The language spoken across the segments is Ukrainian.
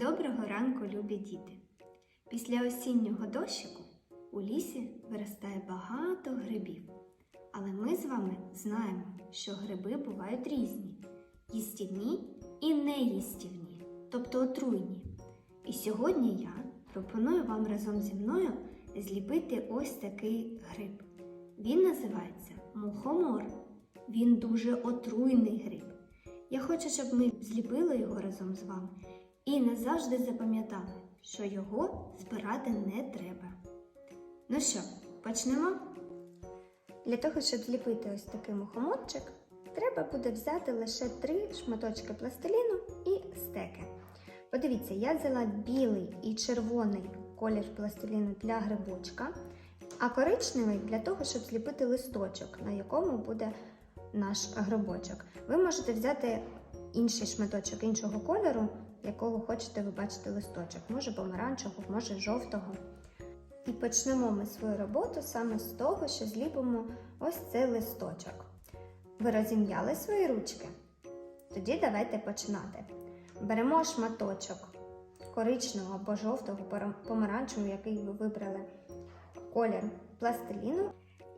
Доброго ранку, любі діти! Після осіннього дощику у лісі виростає багато грибів. Але ми з вами знаємо, що гриби бувають різні: їстівні і неїстівні, тобто отруйні. І сьогодні я пропоную вам разом зі мною зліпити ось такий гриб. Він називається мухомор. Він дуже отруйний гриб. Я хочу, щоб ми зліпили його разом з вами і назавжди запам'ятали, що його збирати не треба. Ну що, почнемо? Для того, щоб зліпити ось такий мухоморчик, треба буде взяти лише три шматочки пластиліну і стеки. Подивіться, я взяла білий і червоний колір пластиліну для грибочка, а коричневий для того, щоб зліпити листочок, на якому буде наш грибочок. Ви можете взяти інший шматочок іншого кольору, якого хочете ви бачити листочок. Може помаранчевого, може жовтого. І почнемо ми свою роботу саме з того, що зліпимо ось цей листочок. Ви розім'яли свої ручки? Тоді давайте починати. Беремо шматочок коричневого або жовтого, помаранчевого, який ви вибрали колір пластиліну,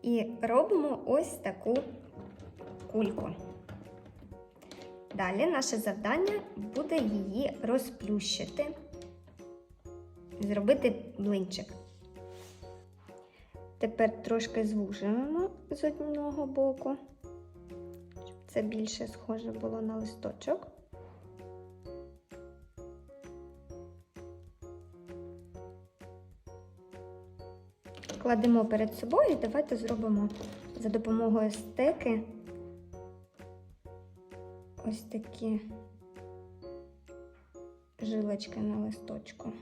і робимо ось таку кульку. Далі наше завдання буде її розплющити, зробити блинчик. Тепер трошки звужуємо з одного боку, щоб це більше схоже було на листочок. Кладемо перед собою і давайте зробимо за допомогою стеки ось такі жилочки на листочку.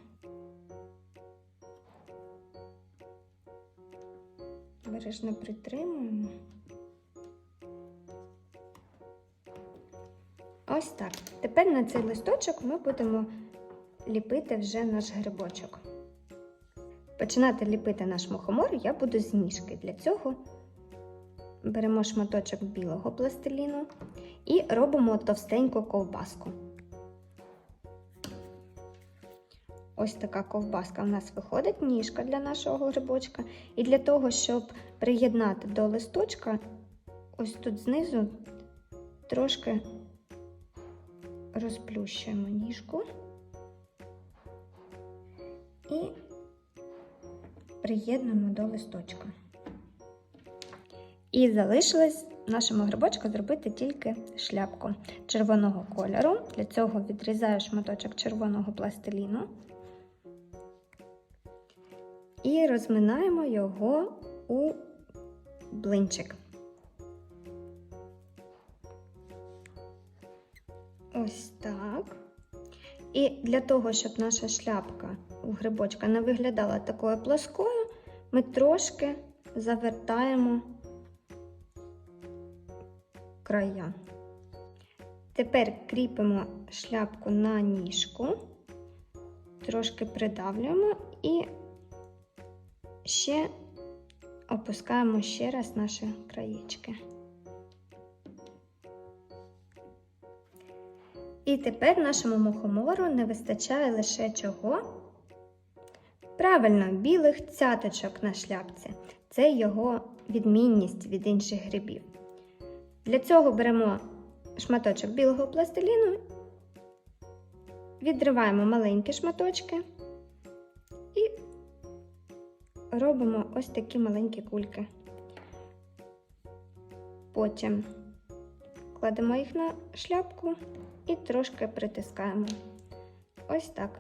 Бережно притримуємо. Ось так. Тепер на цей листочок ми будемо ліпити вже наш грибочок. Починати ліпити наш мухомор я буду з ніжки. Для цього беремо шматочок білого пластиліну і робимо товстеньку ковбаску. Ось така ковбаска у нас виходить, ніжка для нашого грибочка. І для того, щоб приєднати до листочка, ось тут знизу трошки розплющуємо ніжку і приєднуємо до листочка. І залишилось нашому грибочку зробити тільки шляпку червоного кольору. Для цього відрізаю шматочок червоного пластиліну і розминаємо його у блинчик. Ось так. І для того, щоб наша шляпка у грибочка не виглядала такою плоскою, ми трошки завертаємо края. Тепер кріпимо шляпку на ніжку, трошки придавлюємо і ще опускаємо ще раз наші краєчки. І тепер нашому мухомору не вистачає лише чого? Правильно, білих цяточок на шляпці. Це його відмінність від інших грибів. Для цього беремо шматочок білого пластиліну, відриваємо маленькі шматочки і робимо ось такі маленькі кульки. Потім кладемо їх на шляпку і трошки притискаємо. Ось так.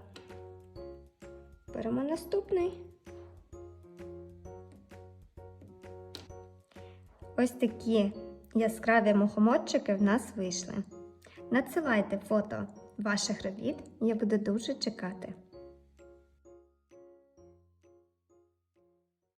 Беремо наступний. Ось такі яскраві мухомотчики в нас вийшли. Надсилайте фото ваших робіт, я буду дуже чекати.